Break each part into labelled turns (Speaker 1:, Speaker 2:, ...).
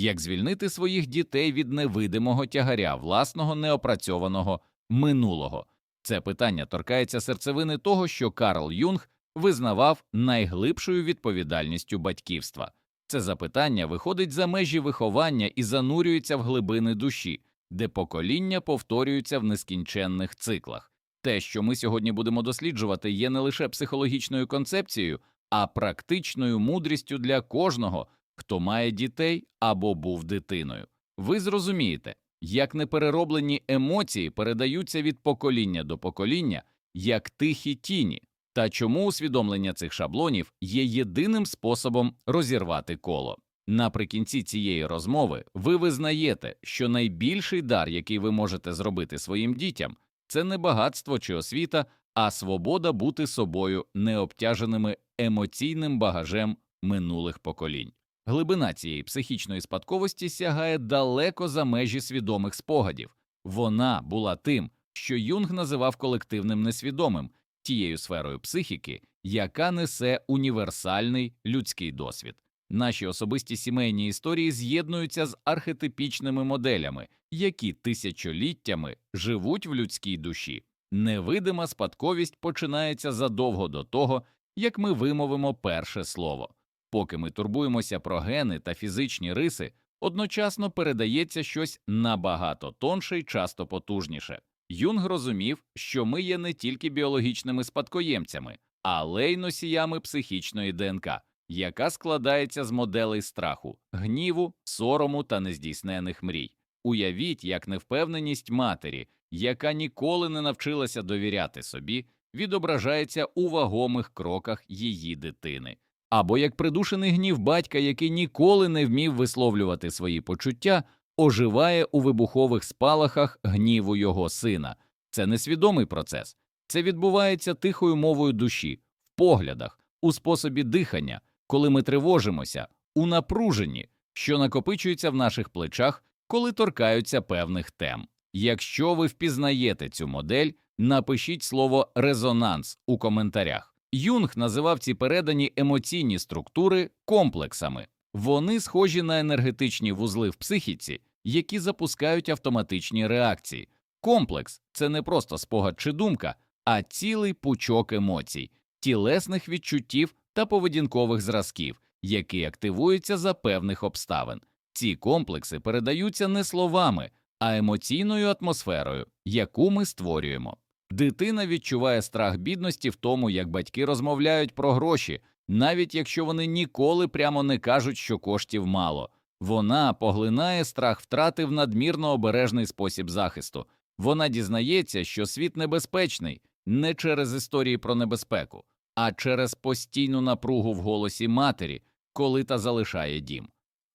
Speaker 1: як звільнити своїх дітей від невидимого тягаря власного неопрацьованого минулого. Це питання торкається серцевини того, що Карл Юнг визнавав найглибшою відповідальністю батьківства. Це запитання виходить за межі виховання і занурюється в глибини душі, де покоління повторюються в нескінченних циклах. Те, що ми сьогодні будемо досліджувати, є не лише психологічною концепцією, а практичною мудрістю для кожного, хто має дітей або був дитиною. Ви зрозумієте, як неперероблені емоції передаються від покоління до покоління, як тихі тіні, та чому усвідомлення цих шаблонів є єдиним способом розірвати коло. Наприкінці цієї розмови ви визнаєте, що найбільший дар, який ви можете зробити своїм дітям, це не багатство чи освіта, а свобода бути собою, не обтяженими емоційним багажем минулих поколінь. Глибина цієї психічної спадковості сягає далеко за межі свідомих спогадів. Вона була тим, що Юнг називав колективним несвідомим, тією сферою психіки, яка несе універсальний людський досвід. Наші особисті сімейні історії з'єднуються з архетипічними моделями, які тисячоліттями живуть в людській душі. Невидима спадковість починається задовго до того, як ми вимовимо перше слово. Поки ми турбуємося про гени та фізичні риси, одночасно передається щось набагато тонше і часто потужніше. Юнг розумів, що ми є не тільки біологічними спадкоємцями, але й носіями психічної ДНК, яка складається з моделей страху, гніву, сорому та нездійснених мрій. Уявіть, як невпевненість матері, яка ніколи не навчилася довіряти собі, відображається у вагомих кроках її дитини, або як придушений гнів батька, який ніколи не вмів висловлювати свої почуття, оживає у вибухових спалахах гніву його сина. Це несвідомий процес, це відбувається тихою мовою душі, в поглядах, у способі дихання, коли ми тривожимося, у напруженні, що накопичується в наших плечах, коли торкаються певних тем. Якщо ви впізнаєте цю модель, напишіть слово резонанс у коментарях. Юнг називав ці передані емоційні структури комплексами. Вони схожі на енергетичні вузли в психіці, які запускають автоматичні реакції. Комплекс це не просто спогад чи думка, а цілий пучок емоцій, тілесних відчуттів та поведінкових зразків, які активуються за певних обставин. Ці комплекси передаються не словами, а емоційною атмосферою, яку ми створюємо. Дитина відчуває страх бідності в тому, як батьки розмовляють про гроші, навіть якщо вони ніколи прямо не кажуть, що коштів мало. Вона поглинає страх втрати в надмірно обережний спосіб захисту. Вона дізнається, що світ небезпечний не через історії про небезпеку, а через постійну напругу в голосі матері, коли та залишає дім.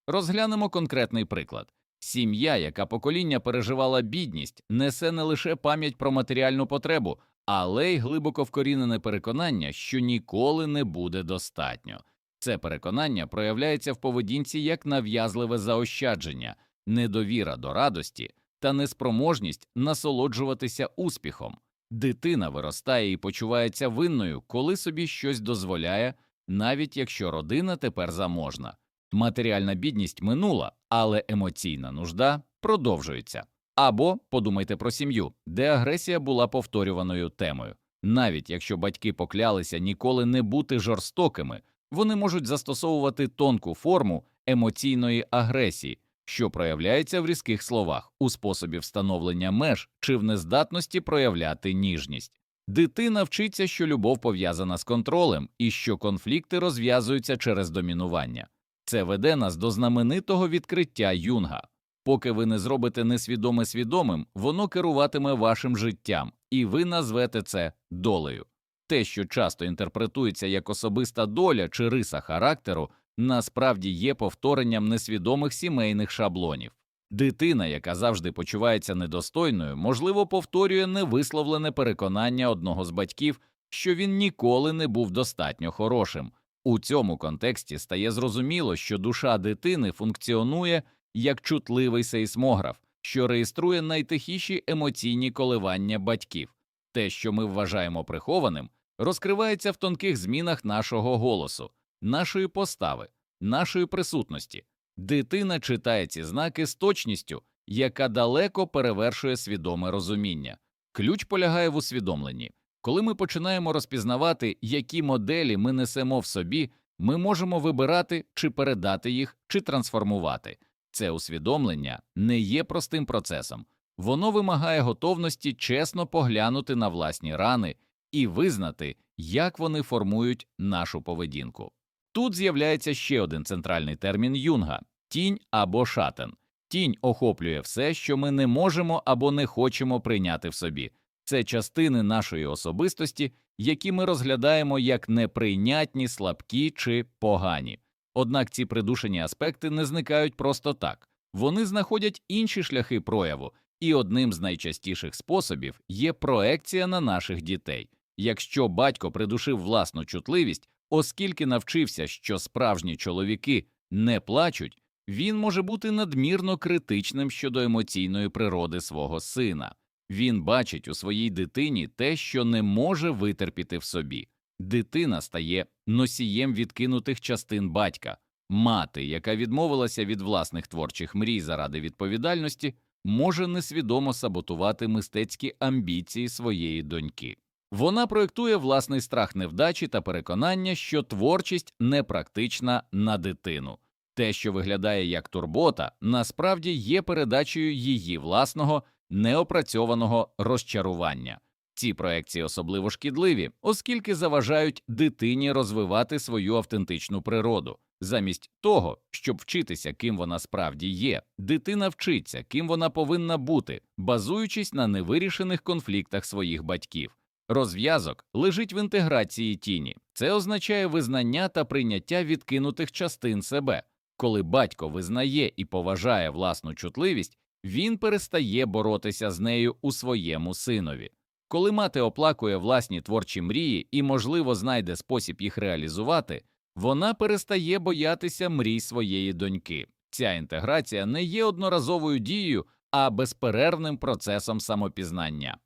Speaker 1: Розглянемо конкретний приклад. Сім'я, яка покоління переживала бідність, несе не лише пам'ять про матеріальну потребу, але й глибоко вкорінене переконання, що ніколи не буде достатньо. Це переконання проявляється в поведінці як нав'язливе заощадження, недовіра до радості та неспроможність насолоджуватися успіхом. Дитина виростає і почувається винною, коли собі щось дозволяє, навіть якщо родина тепер заможна. Матеріальна бідність минула, але емоційна нужда продовжується. Або подумайте про сім'ю, де агресія була повторюваною темою. Навіть якщо батьки поклялися ніколи не бути жорстокими, вони можуть застосовувати тонку форму емоційної агресії, що проявляється в різких словах, у способі встановлення меж чи в нездатності проявляти ніжність. Дитина вчиться, що любов пов'язана з контролем і що конфлікти розв'язуються через домінування. Це веде нас до знаменитого відкриття юнга. Поки ви не зробите несвідоме свідомим, воно керуватиме вашим життям, і ви назвете це долею. Те, що часто інтерпретується як особиста доля чи риса характеру, насправді є повторенням несвідомих сімейних шаблонів. Дитина, яка завжди почувається недостойною, можливо, повторює невисловлене переконання одного з батьків, що він ніколи не був достатньо хорошим. У цьому контексті стає зрозуміло, що душа дитини функціонує як чутливий сейсмограф, що реєструє найтихіші емоційні коливання батьків. Те, що ми вважаємо прихованим, розкривається в тонких змінах нашого голосу, нашої постави, нашої присутності. Дитина читає ці знаки з точністю, яка далеко перевершує свідоме розуміння. Ключ полягає в усвідомленні. Коли ми починаємо розпізнавати, які моделі ми несемо в собі, ми можемо вибирати, чи передати їх, чи трансформувати. Це усвідомлення не є простим процесом. Воно вимагає готовності чесно поглянути на власні рани і визнати, як вони формують нашу поведінку. Тут з'являється ще один центральний термін Юнга тінь або шатен. Тінь охоплює все, що ми не можемо або не хочемо прийняти в собі. Це частини нашої особистості, які ми розглядаємо як неприйнятні, слабкі чи погані. Однак ці придушені аспекти не зникають просто так, вони знаходять інші шляхи прояву, і одним з найчастіших способів є проекція на наших дітей. Якщо батько придушив власну чутливість, оскільки навчився, що справжні чоловіки не плачуть, він може бути надмірно критичним щодо емоційної природи свого сина. Він бачить у своїй дитині те, що не може витерпіти в собі. Дитина стає носієм відкинутих частин батька. Мати, яка відмовилася від власних творчих мрій заради відповідальності, може несвідомо саботувати мистецькі амбіції своєї доньки. Вона проєктує власний страх невдачі та переконання, що творчість непрактична на дитину. Те, що виглядає як турбота, насправді є передачею її власного неопрацьованого розчарування. Ці проекції особливо шкідливі, оскільки заважають дитині розвивати свою автентичну природу. Замість того, щоб вчитися, ким вона справді є, дитина вчиться, ким вона повинна бути, базуючись на невирішених конфліктах своїх батьків. Розв'язок лежить в інтеграції тіні. Це означає визнання та прийняття відкинутих частин себе. Коли батько визнає і поважає власну чутливість, він перестає боротися з нею у своєму синові. Коли мати оплакує власні творчі мрії і, можливо, знайде спосіб їх реалізувати, вона перестає боятися мрій своєї доньки. Ця інтеграція не є одноразовою дією, а безперервним процесом самопізнання.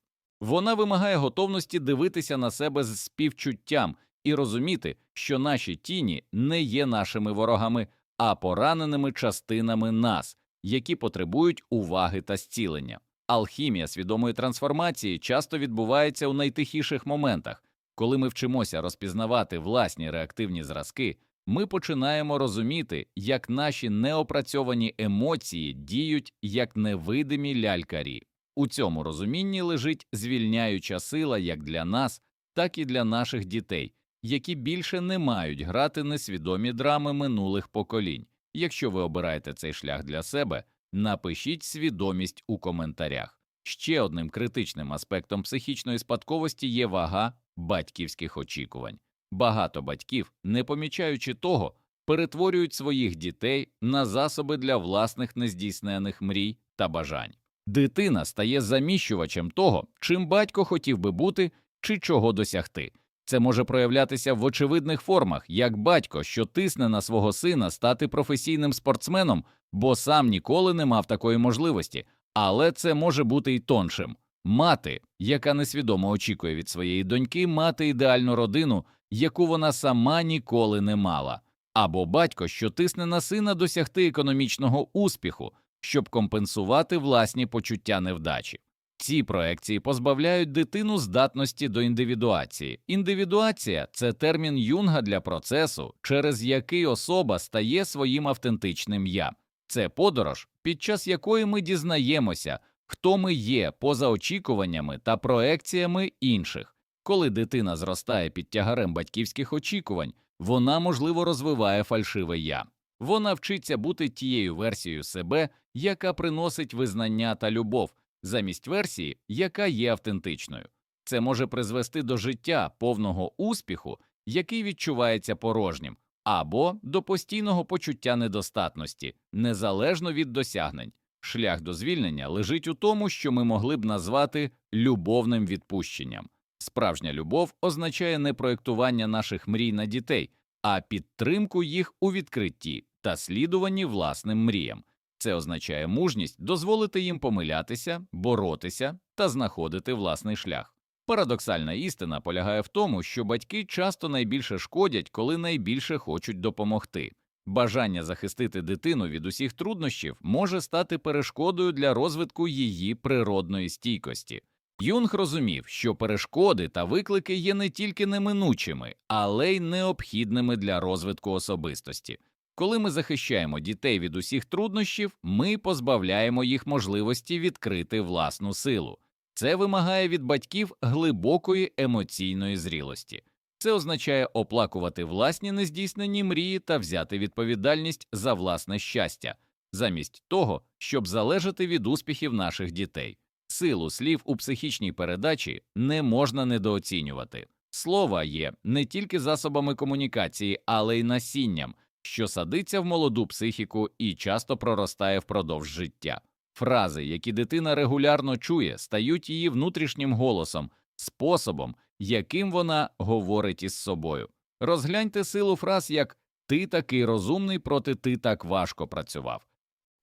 Speaker 1: Вона вимагає готовності дивитися на себе з співчуттям і розуміти, що наші тіні не є нашими ворогами, а пораненими частинами нас, які потребують уваги та зцілення. Алхімія свідомої трансформації часто відбувається у найтихіших моментах. Коли ми вчимося розпізнавати власні реактивні зразки, ми починаємо розуміти, як наші неопрацьовані емоції діють як невидимі лялькарі. У цьому розумінні лежить звільняюча сила як для нас, так і для наших дітей, які більше не мають грати несвідомі драми минулих поколінь. Якщо ви обираєте цей шлях для себе, напишіть свідомість у коментарях. Ще одним критичним аспектом психічної спадковості є вага батьківських очікувань. Багато батьків, не помічаючи того, перетворюють своїх дітей на засоби для власних нездійснених мрій та бажань. Дитина стає заміщувачем того, чим батько хотів би бути чи чого досягти. Це може проявлятися в очевидних формах, як батько, що тисне на свого сина стати професійним спортсменом, бо сам ніколи не мав такої можливості, але це може бути й тоншим. Мати, яка несвідомо очікує від своєї доньки мати ідеальну родину, яку вона сама ніколи не мала, або батько, що тисне на сина досягти економічного успіху, щоб компенсувати власні почуття невдачі. Ці проекції позбавляють дитину здатності до індивідуації. Індивідуація це термін юнга для процесу, через який особа стає своїм автентичним я. Це подорож, під час якої ми дізнаємося, хто ми є поза очікуваннями та проекціями інших. Коли дитина зростає під тягарем батьківських очікувань, вона, можливо, розвиває фальшиве я. Вона вчиться бути тією версією себе, яка приносить визнання та любов, замість версії, яка є автентичною. Це може призвести до життя повного успіху, який відчувається порожнім, або до постійного почуття недостатності, незалежно від досягнень. Шлях до звільнення лежить у тому, що ми могли б назвати любовним відпущенням. Справжня любов означає не проєктування наших мрій на дітей, а підтримку їх у відкритті та слідуванні власним мріям. Це означає мужність дозволити їм помилятися, боротися та знаходити власний шлях. Парадоксальна істина полягає в тому, що батьки часто найбільше шкодять, коли найбільше хочуть допомогти. Бажання захистити дитину від усіх труднощів може стати перешкодою для розвитку її природної стійкості. Юнг розумів, що перешкоди та виклики є не тільки неминучими, але й необхідними для розвитку особистості. Коли ми захищаємо дітей від усіх труднощів, ми позбавляємо їх можливості відкрити власну силу. Це вимагає від батьків глибокої емоційної зрілості. Це означає оплакувати власні нездійснені мрії та взяти відповідальність за власне щастя, замість того, щоб залежати від успіхів наших дітей. Силу слів у психічній передачі не можна недооцінювати. Слова є не тільки засобами комунікації, але й насінням, що садиться в молоду психіку і часто проростає впродовж життя. Фрази, які дитина регулярно чує, стають її внутрішнім голосом, способом, яким вона говорить із собою. Розгляньте силу фраз як ти такий розумний, проти ти так важко працював.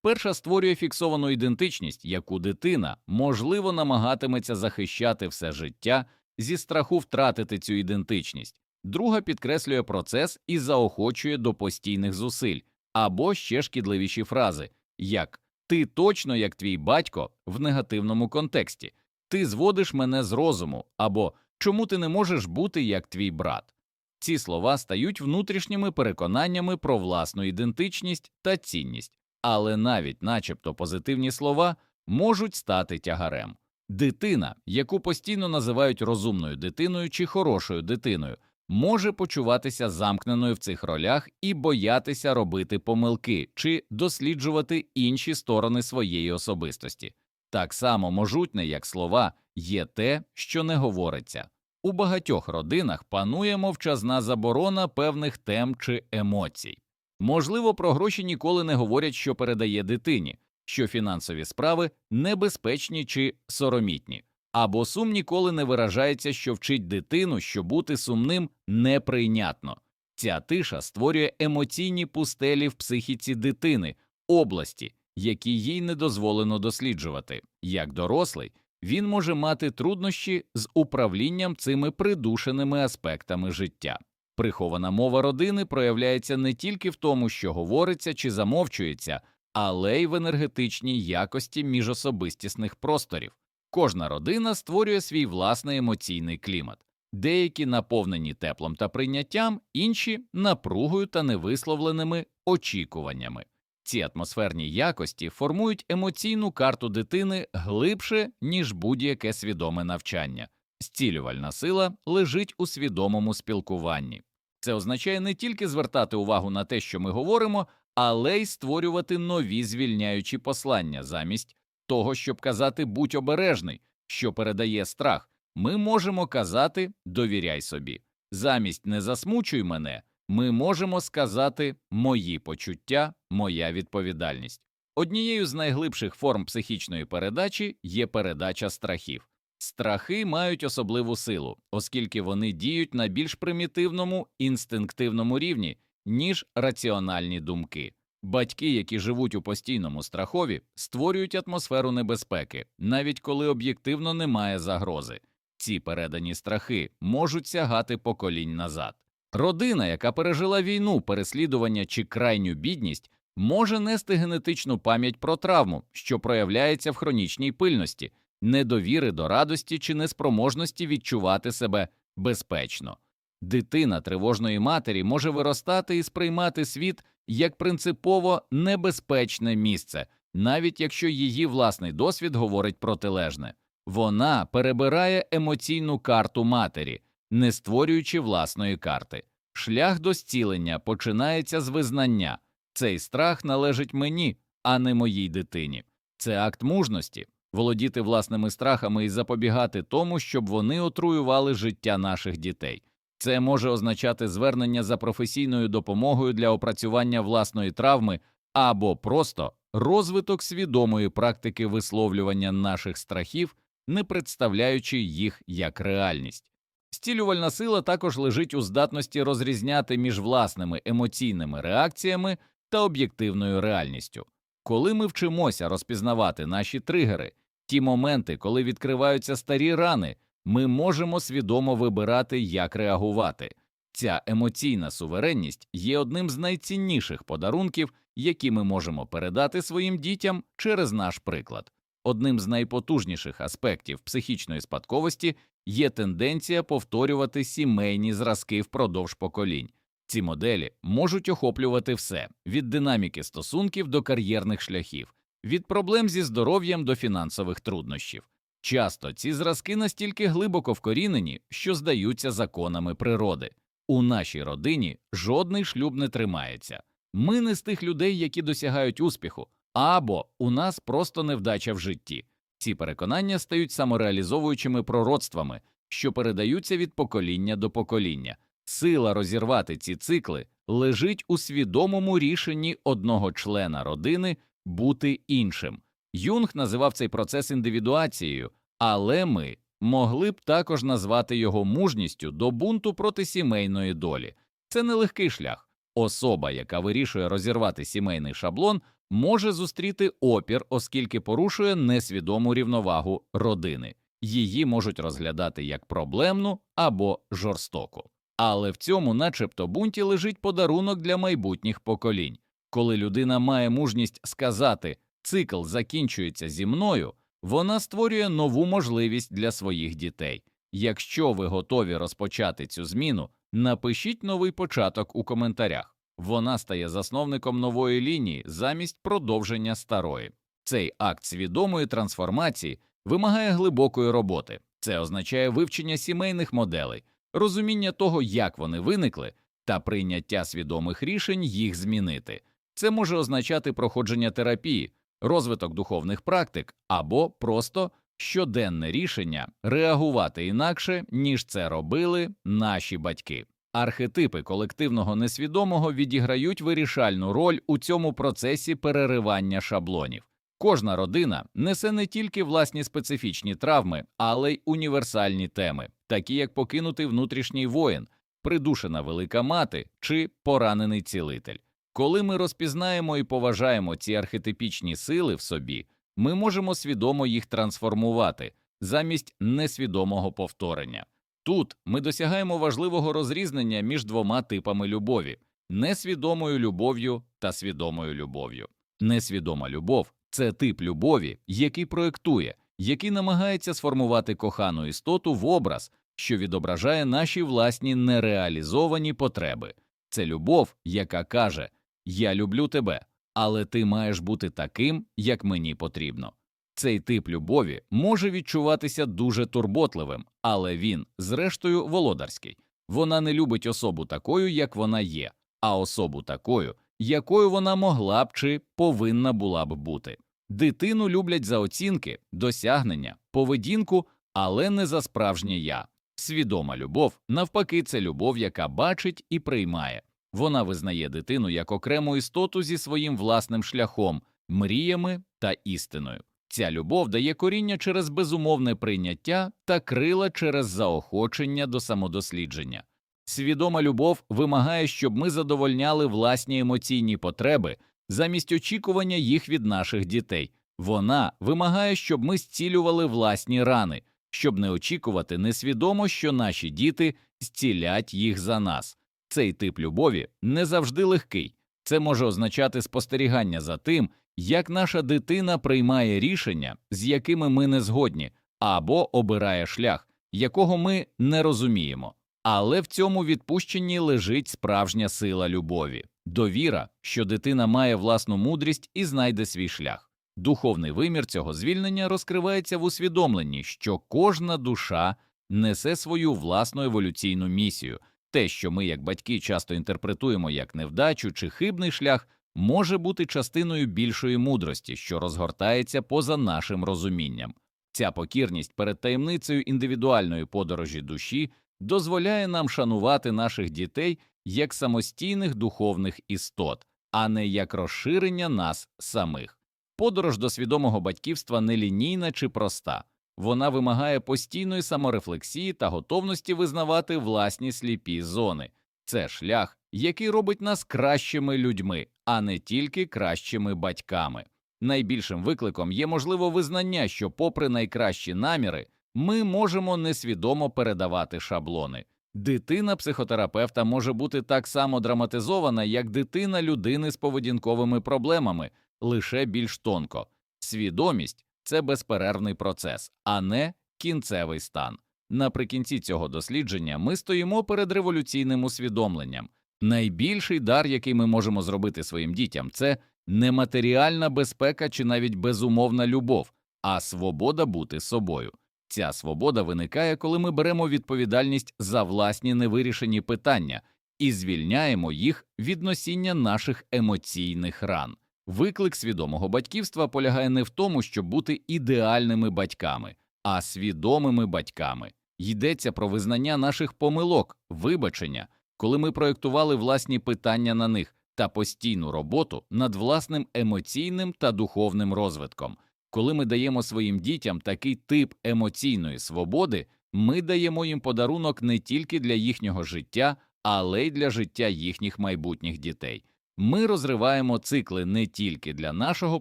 Speaker 1: Перша створює фіксовану ідентичність, яку дитина, можливо, намагатиметься захищати все життя зі страху втратити цю ідентичність. Друга підкреслює процес і заохочує до постійних зусиль, або ще шкідливіші фрази, як ти точно як твій батько в негативному контексті, ти зводиш мене з розуму, або чому ти не можеш бути як твій брат. Ці слова стають внутрішніми переконаннями про власну ідентичність та цінність, але навіть, начебто, позитивні слова можуть стати тягарем. Дитина, яку постійно називають розумною дитиною чи хорошою дитиною, може почуватися замкненою в цих ролях і боятися робити помилки чи досліджувати інші сторони своєї особистості. Так само можутне, як слова, є те, що не говориться. У багатьох родинах панує мовчазна заборона певних тем чи емоцій. Можливо, про гроші ніколи не говорять, що передає дитині, що фінансові справи небезпечні чи соромітні, або сум ніколи не виражається, що вчить дитину, що бути сумним неприйнятно. Ця тиша створює емоційні пустелі в психіці дитини, області, які їй не дозволено досліджувати. Як дорослий, він може мати труднощі з управлінням цими придушеними аспектами життя. Прихована мова родини проявляється не тільки в тому, що говориться чи замовчується, але й в енергетичній якості міжособистісних просторів. Кожна родина створює свій власний емоційний клімат, деякі наповнені теплом та прийняттям, інші напругою та невисловленими очікуваннями. Ці атмосферні якості формують емоційну карту дитини глибше, ніж будь-яке свідоме навчання. Зцілювальна сила лежить у свідомому спілкуванні. Це означає не тільки звертати увагу на те, що ми говоримо, але й створювати нові звільняючі послання замість того, щоб казати будь обережний, що передає страх. Ми можемо казати довіряй собі. Замість не засмучуй мене, ми можемо сказати мої почуття, моя відповідальність. Однією з найглибших форм психічної передачі є передача страхів. Страхи мають особливу силу, оскільки вони діють на більш примітивному інстинктивному рівні, ніж раціональні думки. Батьки, які живуть у постійному страхові, створюють атмосферу небезпеки, навіть коли об'єктивно немає загрози. Ці передані страхи можуть сягати поколінь назад. Родина, яка пережила війну, переслідування чи крайню бідність, може нести генетичну пам'ять про травму, що проявляється в хронічній пильності, недовіри до радості чи неспроможності відчувати себе безпечно. Дитина тривожної матері може виростати і сприймати світ як принципово небезпечне місце, навіть якщо її власний досвід говорить протилежне. Вона перебирає емоційну карту матері, не створюючи власної карти. Шлях до зцілення починається з визнання цей страх належить мені, а не моїй дитині. Це акт мужності володіти власними страхами і запобігати тому, щоб вони отруювали життя наших дітей. Це може означати звернення за професійною допомогою для опрацювання власної травми або просто розвиток свідомої практики висловлювання наших страхів, не представляючи їх як реальність. Стілювальна сила також лежить у здатності розрізняти між власними емоційними реакціями та об'єктивною реальністю. Коли ми вчимося розпізнавати наші тригери, ті моменти, коли відкриваються старі рани, ми можемо свідомо вибирати, як реагувати. Ця емоційна суверенність є одним з найцінніших подарунків, які ми можемо передати своїм дітям через наш приклад. Одним з найпотужніших аспектів психічної спадковості є тенденція повторювати сімейні зразки впродовж поколінь. Ці моделі можуть охоплювати все від динаміки стосунків до кар'єрних шляхів, від проблем зі здоров'ям до фінансових труднощів. Часто ці зразки настільки глибоко вкорінені, що здаються законами природи. У нашій родині жодний шлюб не тримається. Ми не з тих людей, які досягають успіху, або у нас просто невдача в житті. Ці переконання стають самореалізовуючими пророцтвами, що передаються від покоління до покоління. Сила розірвати ці цикли лежить у свідомому рішенні одного члена родини бути іншим. Юнг називав цей процес індивідуацією, але ми могли б також назвати його мужністю до бунту проти сімейної долі. Це нелегкий шлях. Особа, яка вирішує розірвати сімейний шаблон, може зустріти опір, оскільки порушує несвідому рівновагу родини. Її можуть розглядати як проблемну або жорстоку. Але в цьому, начебто, бунті лежить подарунок для майбутніх поколінь. Коли людина має мужність сказати цикл закінчується зі мною, вона створює нову можливість для своїх дітей. Якщо ви готові розпочати цю зміну, напишіть новий початок у коментарях. Вона стає засновником нової лінії замість продовження старої. Цей акт свідомої трансформації вимагає глибокої роботи. Це означає вивчення сімейних моделей, розуміння того, як вони виникли, та прийняття свідомих рішень їх змінити. Це може означати проходження терапії, розвиток духовних практик або просто щоденне рішення реагувати інакше, ніж це робили наші батьки. Архетипи колективного несвідомого відіграють вирішальну роль у цьому процесі переривання шаблонів. Кожна родина несе не тільки власні специфічні травми, але й універсальні теми, такі як покинутий внутрішній воїн, придушена велика мати чи поранений цілитель. Коли ми розпізнаємо і поважаємо ці архетипічні сили в собі, ми можемо свідомо їх трансформувати замість несвідомого повторення. Тут ми досягаємо важливого розрізнення між двома типами любові несвідомою любов'ю та свідомою любов'ю. Несвідома любов це тип любові, який проєктує, який намагається сформувати кохану істоту в образ, що відображає наші власні нереалізовані потреби. Це любов, яка каже Я люблю тебе, але ти маєш бути таким, як мені потрібно. Цей тип любові може відчуватися дуже турботливим, але він, зрештою, володарський. Вона не любить особу такою, як вона є, а особу такою, якою вона могла б чи повинна була б бути. Дитину люблять за оцінки, досягнення, поведінку, але не за справжнє я. Свідома любов, навпаки, це любов, яка бачить і приймає. Вона визнає дитину як окрему істоту зі своїм власним шляхом, мріями та істиною. Ця любов дає коріння через безумовне прийняття та крила через заохочення до самодослідження. Свідома любов вимагає, щоб ми задовольняли власні емоційні потреби замість очікування їх від наших дітей. Вона вимагає, щоб ми зцілювали власні рани, щоб не очікувати несвідомо, що наші діти зцілять їх за нас. Цей тип любові не завжди легкий. Це може означати спостерігання за тим, як наша дитина приймає рішення, з якими ми не згодні, або обирає шлях, якого ми не розуміємо. Але в цьому відпущенні лежить справжня сила любові, довіра, що дитина має власну мудрість і знайде свій шлях. Духовний вимір цього звільнення розкривається в усвідомленні, що кожна душа несе свою власну еволюційну місію. Те, що ми, як батьки, часто інтерпретуємо як невдачу чи хибний шлях, може бути частиною більшої мудрості, що розгортається поза нашим розумінням. Ця покірність перед таємницею індивідуальної подорожі душі дозволяє нам шанувати наших дітей як самостійних духовних істот, а не як розширення нас самих. Подорож до свідомого батьківства не лінійна чи проста. Вона вимагає постійної саморефлексії та готовності визнавати власні сліпі зони. Це шлях, який робить нас кращими людьми, а не тільки кращими батьками. Найбільшим викликом є можливо визнання, що, попри найкращі наміри, ми можемо несвідомо передавати шаблони. Дитина психотерапевта може бути так само драматизована, як дитина людини з поведінковими проблемами, лише більш тонко. Свідомість це безперервний процес, а не кінцевий стан. Наприкінці цього дослідження ми стоїмо перед революційним усвідомленням. Найбільший дар, який ми можемо зробити своїм дітям, це не матеріальна безпека чи навіть безумовна любов, а свобода бути собою. Ця свобода виникає, коли ми беремо відповідальність за власні невирішені питання і звільняємо їх від носіння наших емоційних ран. Виклик свідомого батьківства полягає не в тому, щоб бути ідеальними батьками, а свідомими батьками. Йдеться про визнання наших помилок, вибачення, коли ми проєктували власні питання на них та постійну роботу над власним емоційним та духовним розвитком. Коли ми даємо своїм дітям такий тип емоційної свободи, ми даємо їм подарунок не тільки для їхнього життя, але й для життя їхніх майбутніх дітей. Ми розриваємо цикли не тільки для нашого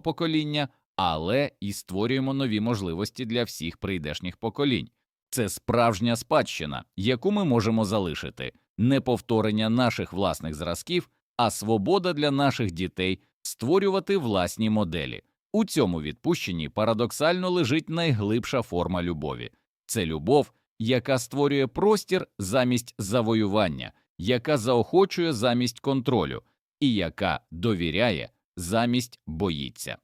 Speaker 1: покоління, але і створюємо нові можливості для всіх прийдешніх поколінь. Це справжня спадщина, яку ми можемо залишити, не повторення наших власних зразків, а свобода для наших дітей створювати власні моделі. У цьому відпущенні парадоксально лежить найглибша форма любові це любов, яка створює простір замість завоювання, яка заохочує замість контролю, і яка довіряє замість боїться.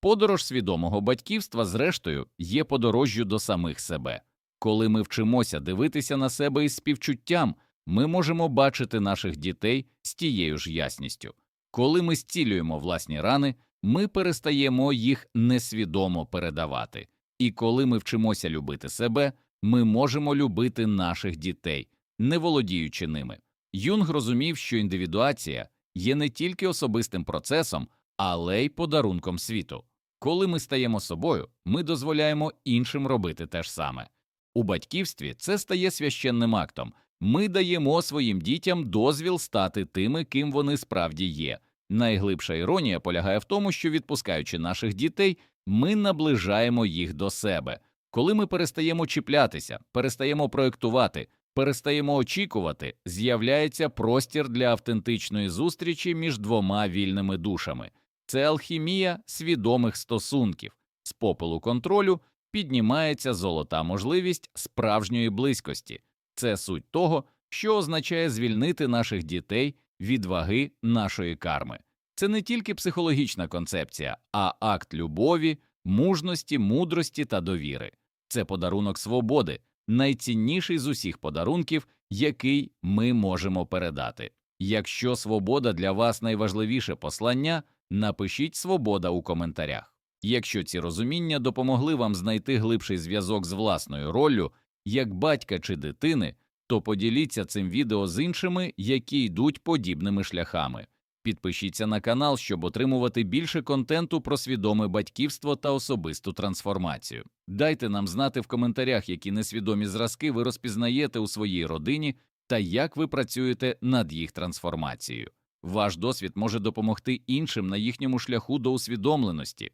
Speaker 1: Подорож свідомого батьківства, зрештою, є подорожжю до самих себе. Коли ми вчимося дивитися на себе із співчуттям, ми можемо бачити наших дітей з тією ж ясністю. Коли ми зцілюємо власні рани, ми перестаємо їх несвідомо передавати. І коли ми вчимося любити себе, ми можемо любити наших дітей, не володіючи ними. Юнг розумів, що індивідуація є не тільки особистим процесом, але й подарунком світу. Коли ми стаємо собою, ми дозволяємо іншим робити те ж саме. У батьківстві це стає священним актом. Ми даємо своїм дітям дозвіл стати тими, ким вони справді є. Найглибша іронія полягає в тому, що відпускаючи наших дітей, ми наближаємо їх до себе. Коли ми перестаємо чіплятися, перестаємо проєктувати, перестаємо очікувати, з'являється простір для автентичної зустрічі між двома вільними душами. Це алхімія свідомих стосунків. З попелу контролю піднімається золота можливість справжньої близькості. Це суть того, що означає звільнити наших дітей від ваги нашої карми. Це не тільки психологічна концепція, а акт любові, мужності, мудрості та довіри. Це подарунок свободи, найцінніший з усіх подарунків, який ми можемо передати. Якщо свобода для вас найважливіше послання, напишіть свобода у коментарях. Якщо ці розуміння допомогли вам знайти глибший зв'язок з власною роллю, як батька чи дитини, то поділіться цим відео з іншими, які йдуть подібними шляхами. Підпишіться на канал, щоб отримувати більше контенту про свідоме батьківство та особисту трансформацію. Дайте нам знати в коментарях, які несвідомі зразки ви розпізнаєте у своїй родині та як ви працюєте над їх трансформацією. Ваш досвід може допомогти іншим на їхньому шляху до усвідомленості.